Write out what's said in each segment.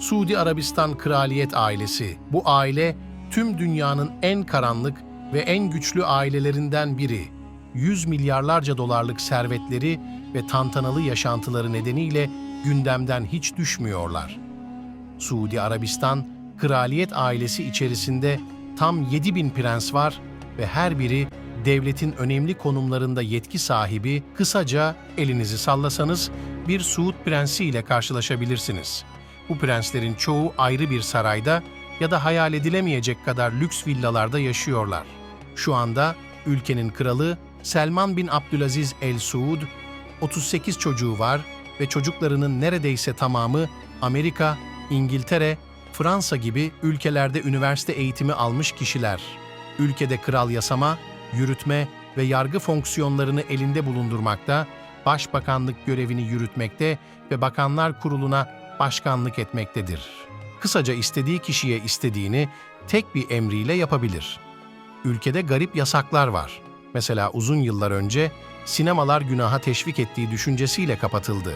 Suudi Arabistan kraliyet ailesi. Bu aile tüm dünyanın en karanlık ve en güçlü ailelerinden biri. Yüz milyarlarca dolarlık servetleri ve tantanalı yaşantıları nedeniyle gündemden hiç düşmüyorlar. Suudi Arabistan kraliyet ailesi içerisinde tam 7000 prens var ve her biri devletin önemli konumlarında yetki sahibi. Kısaca elinizi sallasanız bir Suud prensi ile karşılaşabilirsiniz. Bu prenslerin çoğu ayrı bir sarayda ya da hayal edilemeyecek kadar lüks villalarda yaşıyorlar. Şu anda ülkenin kralı Selman bin Abdülaziz El Suud 38 çocuğu var ve çocuklarının neredeyse tamamı Amerika, İngiltere, Fransa gibi ülkelerde üniversite eğitimi almış kişiler. Ülkede kral yasama, yürütme ve yargı fonksiyonlarını elinde bulundurmakta, başbakanlık görevini yürütmekte ve bakanlar kuruluna başkanlık etmektedir. Kısaca istediği kişiye istediğini tek bir emriyle yapabilir. Ülkede garip yasaklar var. Mesela uzun yıllar önce sinemalar günaha teşvik ettiği düşüncesiyle kapatıldı.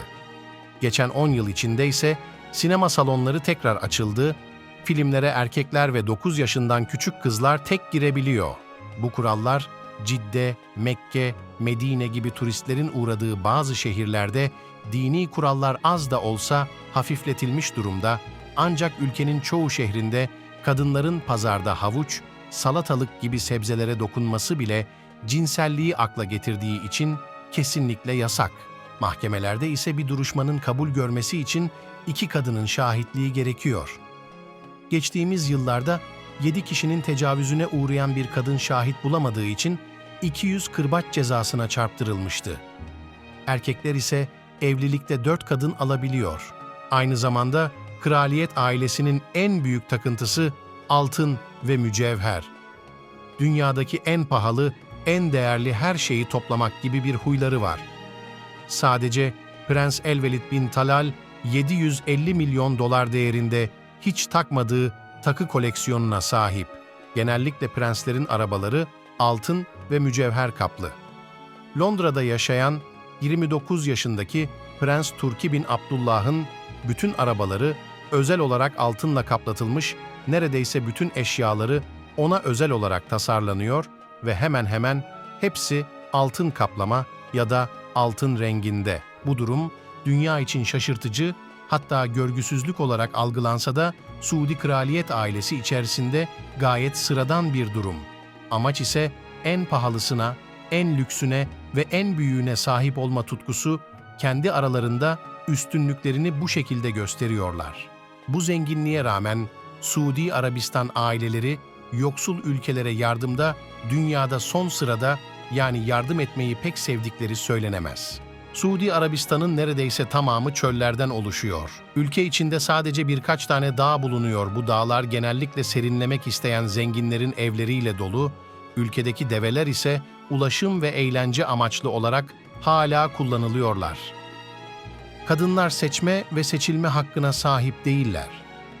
Geçen 10 yıl içinde ise sinema salonları tekrar açıldı, filmlere erkekler ve 9 yaşından küçük kızlar tek girebiliyor. Bu kurallar Cidde, Mekke, Medine gibi turistlerin uğradığı bazı şehirlerde dini kurallar az da olsa hafifletilmiş durumda ancak ülkenin çoğu şehrinde kadınların pazarda havuç, salatalık gibi sebzelere dokunması bile cinselliği akla getirdiği için kesinlikle yasak. Mahkemelerde ise bir duruşmanın kabul görmesi için iki kadının şahitliği gerekiyor. Geçtiğimiz yıllarda 7 kişinin tecavüzüne uğrayan bir kadın şahit bulamadığı için 200 kırbaç cezasına çarptırılmıştı. Erkekler ise evlilikte 4 kadın alabiliyor. Aynı zamanda kraliyet ailesinin en büyük takıntısı altın ve mücevher. Dünyadaki en pahalı, en değerli her şeyi toplamak gibi bir huyları var. Sadece Prens Elvelid bin Talal 750 milyon dolar değerinde hiç takmadığı takı koleksiyonuna sahip. Genellikle prenslerin arabaları altın ve mücevher kaplı. Londra'da yaşayan 29 yaşındaki Prens Turki bin Abdullah'ın bütün arabaları özel olarak altınla kaplatılmış, neredeyse bütün eşyaları ona özel olarak tasarlanıyor ve hemen hemen hepsi altın kaplama ya da altın renginde. Bu durum dünya için şaşırtıcı, hatta görgüsüzlük olarak algılansa da Suudi kraliyet ailesi içerisinde gayet sıradan bir durum. Amaç ise en pahalısına, en lüksüne ve en büyüğüne sahip olma tutkusu kendi aralarında üstünlüklerini bu şekilde gösteriyorlar. Bu zenginliğe rağmen Suudi Arabistan aileleri yoksul ülkelere yardımda dünyada son sırada yani yardım etmeyi pek sevdikleri söylenemez. Suudi Arabistan'ın neredeyse tamamı çöllerden oluşuyor. Ülke içinde sadece birkaç tane dağ bulunuyor. Bu dağlar genellikle serinlemek isteyen zenginlerin evleriyle dolu. Ülkedeki develer ise ulaşım ve eğlence amaçlı olarak hala kullanılıyorlar. Kadınlar seçme ve seçilme hakkına sahip değiller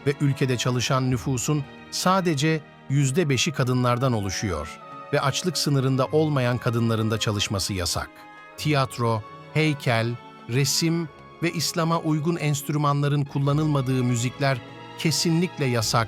ve ülkede çalışan nüfusun sadece yüzde beşi kadınlardan oluşuyor ve açlık sınırında olmayan kadınların da çalışması yasak. Tiyatro, heykel, resim ve İslam'a uygun enstrümanların kullanılmadığı müzikler kesinlikle yasak.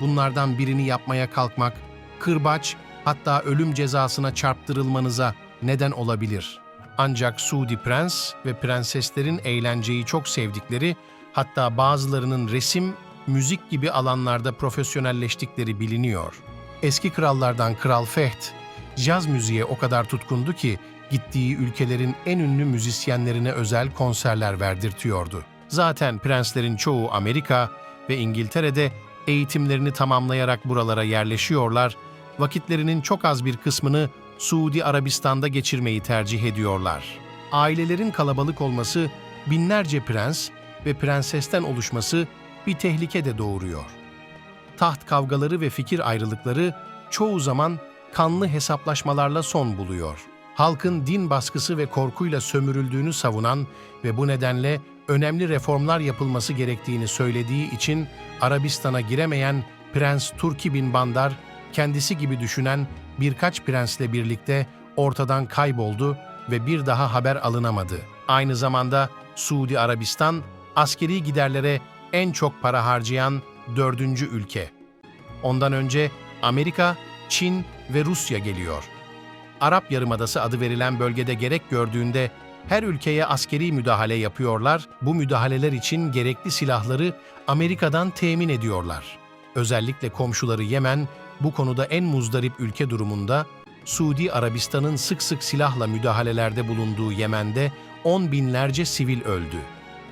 Bunlardan birini yapmaya kalkmak, kırbaç hatta ölüm cezasına çarptırılmanıza neden olabilir. Ancak Suudi prens ve prenseslerin eğlenceyi çok sevdikleri, hatta bazılarının resim, müzik gibi alanlarda profesyonelleştikleri biliniyor. Eski krallardan Kral Fehd, caz müziğe o kadar tutkundu ki gittiği ülkelerin en ünlü müzisyenlerine özel konserler verdirtiyordu. Zaten prenslerin çoğu Amerika ve İngiltere'de eğitimlerini tamamlayarak buralara yerleşiyorlar, vakitlerinin çok az bir kısmını Suudi Arabistan'da geçirmeyi tercih ediyorlar. Ailelerin kalabalık olması, binlerce prens ve prensesten oluşması bir tehlike de doğuruyor. Taht kavgaları ve fikir ayrılıkları çoğu zaman kanlı hesaplaşmalarla son buluyor. Halkın din baskısı ve korkuyla sömürüldüğünü savunan ve bu nedenle önemli reformlar yapılması gerektiğini söylediği için Arabistan'a giremeyen Prens Turki bin Bandar, kendisi gibi düşünen birkaç prensle birlikte ortadan kayboldu ve bir daha haber alınamadı. Aynı zamanda Suudi Arabistan, askeri giderlere en çok para harcayan dördüncü ülke. Ondan önce Amerika, Çin ve Rusya geliyor. Arap Yarımadası adı verilen bölgede gerek gördüğünde her ülkeye askeri müdahale yapıyorlar, bu müdahaleler için gerekli silahları Amerika'dan temin ediyorlar. Özellikle komşuları Yemen bu konuda en muzdarip ülke durumunda, Suudi Arabistan'ın sık sık silahla müdahalelerde bulunduğu Yemen'de on binlerce sivil öldü.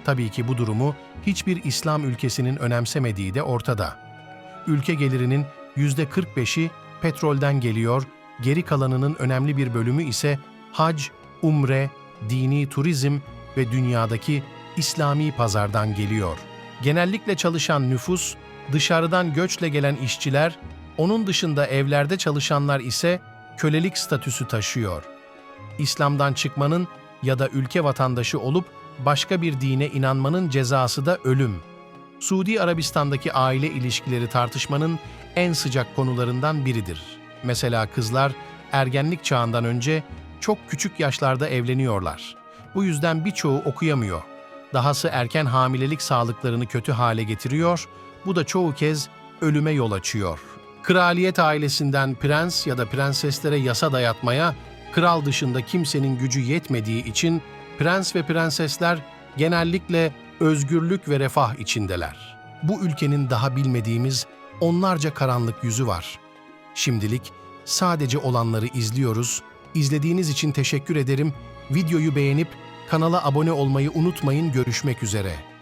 Tabii ki bu durumu hiçbir İslam ülkesinin önemsemediği de ortada. Ülke gelirinin %45'i petrolden geliyor, geri kalanının önemli bir bölümü ise hac, umre, dini turizm ve dünyadaki İslami pazardan geliyor. Genellikle çalışan nüfus, dışarıdan göçle gelen işçiler, onun dışında evlerde çalışanlar ise kölelik statüsü taşıyor. İslam'dan çıkmanın ya da ülke vatandaşı olup başka bir dine inanmanın cezası da ölüm. Suudi Arabistan'daki aile ilişkileri tartışmanın en sıcak konularından biridir. Mesela kızlar ergenlik çağından önce çok küçük yaşlarda evleniyorlar. Bu yüzden birçoğu okuyamıyor. Dahası erken hamilelik sağlıklarını kötü hale getiriyor, bu da çoğu kez ölüme yol açıyor. Kraliyet ailesinden prens ya da prenseslere yasa dayatmaya kral dışında kimsenin gücü yetmediği için prens ve prensesler genellikle özgürlük ve refah içindeler. Bu ülkenin daha bilmediğimiz onlarca karanlık yüzü var. Şimdilik sadece olanları izliyoruz. İzlediğiniz için teşekkür ederim. Videoyu beğenip kanala abone olmayı unutmayın. Görüşmek üzere.